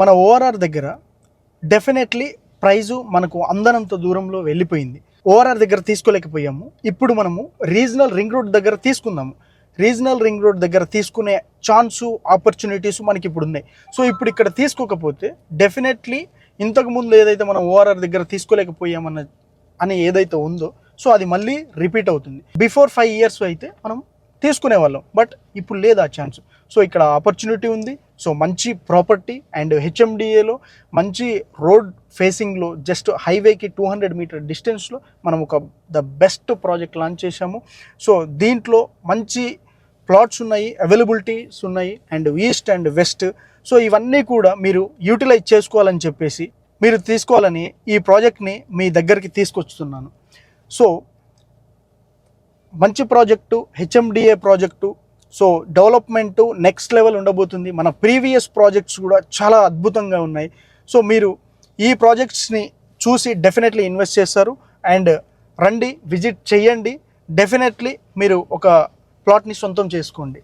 మన ఓఆర్ఆర్ దగ్గర definitely price మనకు అందనంత దూరంలో వెళ్ళిపోయింది. ఓఆర్ఆర్ దగ్గర తీసుకోలేకపోయాము. ఇప్పుడు మనము రీజనల్ రింగ్ రోడ్ దగ్గర తీసుకుందాము. రీజనల్ రింగ్ రోడ్ దగ్గర తీసుకునే ఛాన్సు ఆపర్చునిటీస్ మనకి ఇప్పుడు ఉన్నాయి. సో ఇప్పుడు ఇక్కడ తీసుకోకపోతే డెఫినెట్లీ ఇంతకుముందు ఏదైతే మనం ఓఆర్ఆర్ దగ్గర తీసుకోలేకపోయామన్న అని ఏదైతే ఉందో సో అది మళ్ళీ రిపీట్ అవుతుంది. బిఫోర్ ఫైవ్ ఇయర్స్ అయితే మనం తీసుకునే వాళ్ళం బట్ ఇప్పుడు లేదు ఆ ఛాన్స్ సో ఇక్కడ ఆపర్చునిటీ ఉంది. సో మంచి ప్రాపర్టీ అండ్ హెచ్ఎండిఏలో మంచి రోడ్ ఫేసింగ్లో జస్ట్ హైవేకి టూ హండ్రెడ్ మీటర్ డిస్టెన్స్లో మనం ఒక ద బెస్ట్ ప్రాజెక్ట్ లాంచ్ చేశాము. సో దీంట్లో మంచి ప్లాట్స్ ఉన్నాయి అవైలబిలిటీస్ ఉన్నాయి and east and west. So ఇవన్నీ కూడా మీరు యూటిలైజ్ చేసుకోవాలని చెప్పేసి మీరు తీసుకోవాలని ఈ ప్రాజెక్ట్ని మీ దగ్గరికి తీసుకొస్తున్నాను. సో మంచి project HMDA project so development next level ఉండబోతుంది. మన ప్రీవియస్ ప్రాజెక్ట్స్ కూడా చాలా అద్భుతంగా ఉన్నాయి. సో మీరు ఈ ప్రాజెక్ట్స్ని చూసి డెఫినెట్లీ ఇన్వెస్ట్ చేస్తారు. అండ్ రండి విజిట్ చేయండి. డెఫినెట్లీ మీరు ఒక ప్లాట్ని సొంతం చేసుకోండి.